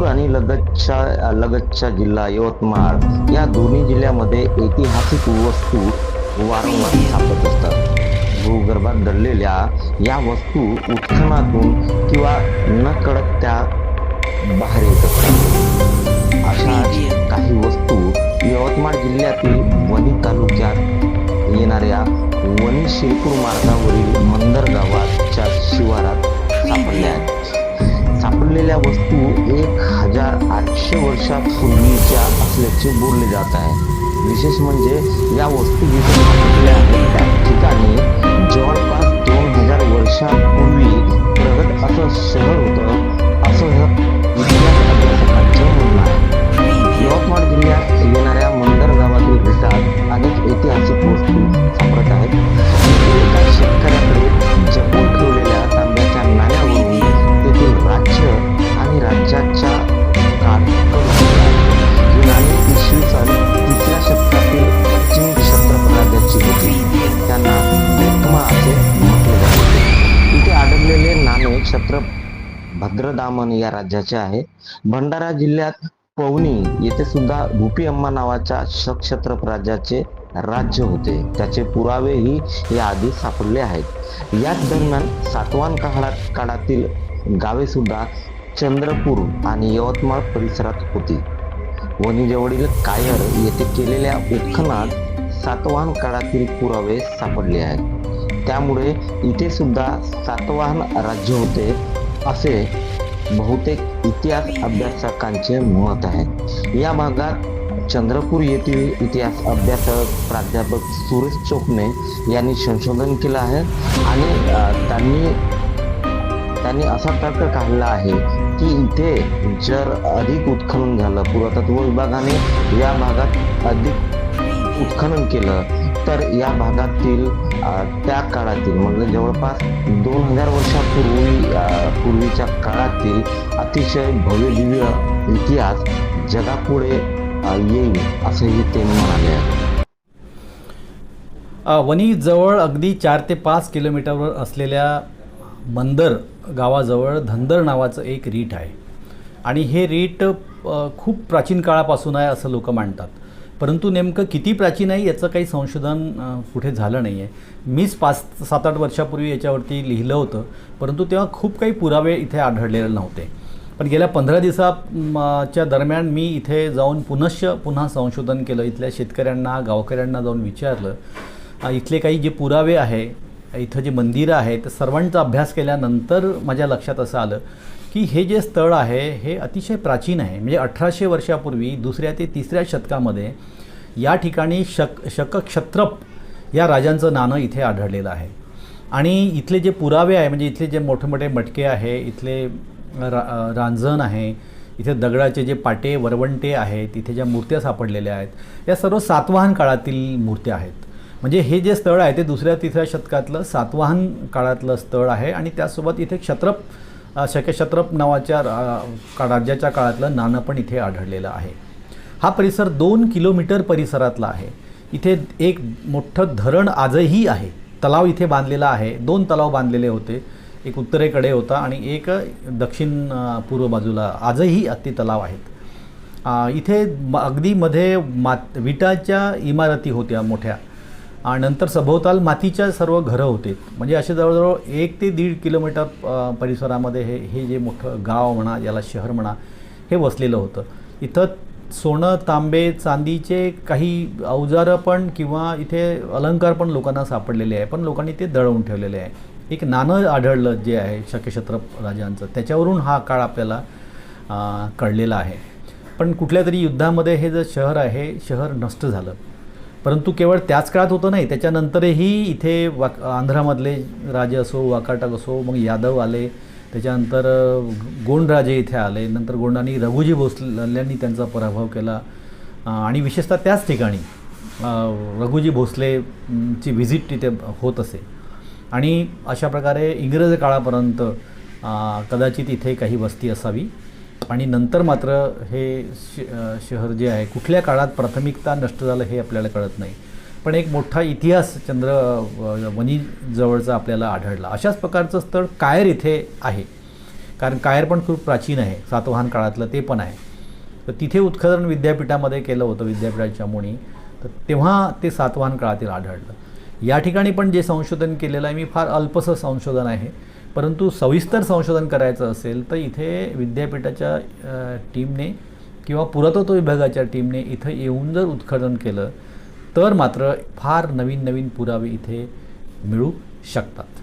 लातूर आणि लगतच्या लगतच्या जिल्हा यवतमाळ या दोन्ही जिल्ह्यामध्ये ऐतिहासिक वस्तू वारंवार सापडत असतात. भूगर्भात दडलेल्या या वस्तू उत्खनातून किंवा न कळत त्या बाहेर येत असतात. अशा काही वस्तू यवतमाळ जिल्ह्यातील वणी तालुक्यात येणाऱ्या वणी शिरपूर मार्गावरील मंदर गावाच्या शिवारात सापडल्या आहेत. सापडलेल्या वस्तू एक हजार आठशे वर्षापूर्वीच्या असल्याचे बोलले जात आहे. विशेष म्हणजे या वस्तू जिथे आहेत त्या ठिकाणी जवळपास दोन हजार वर्षापूर्वी प्रगत असं शहर होतं. क्षत्र भद्रदामन या राज्याचे आहे. भंडारा जिल्ह्यात पवनी येथे सुद्धा भूपी अम्मा नावाच्या क्षत्रप राज्याचे राज्य होते. त्याचे पुरावेही याआधी सापडले आहेत. याच दरम्यान सातवान काळात काळातील गावे सुद्धा चंद्रपूर आणि यवतमाळ परिसरात होती. वणीजवळील कायर येथे केलेल्या उत्खनात सातवान काळातील पुरावे सापडले आहेत. त्यामुळे इथे सुद्धा सातवाहन राज्य होते असे बहुतेक इतिहास अभ्यासकांचे मत आहे. या भागात चंद्रपूर येथील इतिहास अभ्यासक प्राध्यापक सुरेश चोपणे यांनी संशोधन केलं आहे आणि त्यांनी त्यांनी असा तर्क काढला आहे की इथे जर अधिक उत्खनन झालं पुरातत्व विभागाने या भागात अधिक उत्खनन केलं तर या भागातील त्या काळातील म्हणजे जवळपास दोन हजार वर्षापूर्वी पूर्वीच्या काळातील अतिशय भव्यदिव्य इतिहास जगापुढे येईल असंही ते म्हणाले. वणी जवळ अगदी चार ते पाच किलोमीटरवर असलेल्या मंदर गावाजवळ धंदर नावाचं एक रीट आहे. आणि हे रीट खूप प्राचीन काळापासून आहे असं लोक मानतात. परंतु नेमकं किती प्राचीन आहे याचं काही संशोधन कुठे झालं नाही आहे मीच पाच सात आठ वर्षापूर्वी याच्यावरती लिहिलं होतं परंतु तेव्हा खूप काही पुरावे इथे आढळलेले नव्हते. पण गेल्या पंधरा दिवसाच्या दरम्यान मी इथे जाऊन पुनश्च पुन्हा संशोधन केलं. इथल्या शेतकऱ्यांना गावकऱ्यांना जाऊन विचारलं. इथले काही जे पुरावे आहे इथं जे मंदिरं आहेत सर्वांचा अभ्यास केल्यानंतर माझ्या लक्षात असं आलं की हे जे स्थळ आहे हे अतिशय प्राचीन आहे. म्हणजे अठराशे वर्षापूर्वी दुसऱ्या ते तिसऱ्या शतकामध्ये या ठिकाणी शक शकक्षत्रप या राजांचं नाणं इथे आढळलेलं आहे. आणि इथले जे पुरावे आहे म्हणजे इथले जे मोठे मोठे मटके आहे इथले रा रांजण आहे इथे दगडाचे जे पाटे वरवंटे आहेत इथे ज्या मूर्त्या सापडलेल्या आहेत या सर्व सातवाहन काळातील मूर्त्या आहेत. म्हणजे हे जे स्थळ आहे ते दुसऱ्या तिसऱ्या शतकातलं सातवाहन काळातलं स्थळ आहे आणि त्यासोबत इथे क्षत्रप अ, नावाच्या रा- का- राज्याच्या काळातलं नाणं पण इथे आढळलेलं आहे. हा परिसर दोन किलोमीटर परिसरातला आहे. इथे एक मोठं धरण आजही आहे. तलाव इथे बांधलेला आहे. दोन तलाव बांधलेले होते. एक उत्तरेकडे होता आणि एक दक्षिण पूर्व बाजूला आजही ते तलाव आहेत. इथे म- अगदी मध्ये मात विटाच्या इमारती होत्या मोठ्या. नंतर सभोवताल मातीच्या सर्व घरं होते. म्हणजे असे जवळजवळ एक ते दीड किलोमीटर परिसरामध्ये हे हे जे मोठं गाव म्हणा याला शहर म्हणा हे वसलेलं होतं. इथं सोनं तांबे चांदीचे काही अवजारं पण किंवा इथे अलंकार पण लोकांना सापडलेले आहे. पण लोकांनी ते दळवून ठेवलेले आहे. एक नाणं आढळलं जे आहे शकेक्षत्रप राजांचं. त्याच्यावरून हा काळ आपल्याला कळलेला आहे. पण कुठल्या तरी युद्धामध्ये हे जे शहर आहे शहर नष्ट झालं. परंतु केवळ त्याच काळात होतं नाही त्याच्यानंतरही इथे वाक आंध्रामधले राजे असो वाकाटक असो मग यादव आले त्याच्यानंतर गोंडराजे इथे आले नंतर गोंडांनी रघुजी भोसल्यांनी त्यांचा पराभव केला आणि विशेषतः त्याच ठिकाणी रघुजी भोसलेची व्हिजिट तिथे होत असे. आणि अशा प्रकारे इंग्रज काळापर्यंत कदाचित इथे काही वस्ती असावी. आणि नंतर मात्र हे श शहर जे आहे कुठल्या काळात प्राथमिकता नष्ट झालं हे आपल्याला कळत नाही. पण एक मोठा इतिहास चंद्र वनीजवळचा आपल्याला आढळला. अशाच प्रकारचं स्थळ कायर इथे आहे. कारण कायर पण खूप प्राचीन आहे. सातवाहन काळातलं ते पण आहे. तर तिथे उत्खनन विद्यापीठामध्ये केलं होतं विद्यापीठाच्या मुणी तर तेव्हा ते सातवाहन काळातील आढळलं. या ठिकाणी पण जे संशोधन केलेलं आहे मी फार अल्पसं संशोधन आहे. परंतु सविस्तर संशोधन करायचं असेल तर इथे विद्यापीठाच्या टीमने किंवा पुरातत्व विभागाच्या टीमने इथं येऊन जर उत्खनन केलं तर मात्र फार नवीन नवीन पुरावे इथे मिळू शकतात.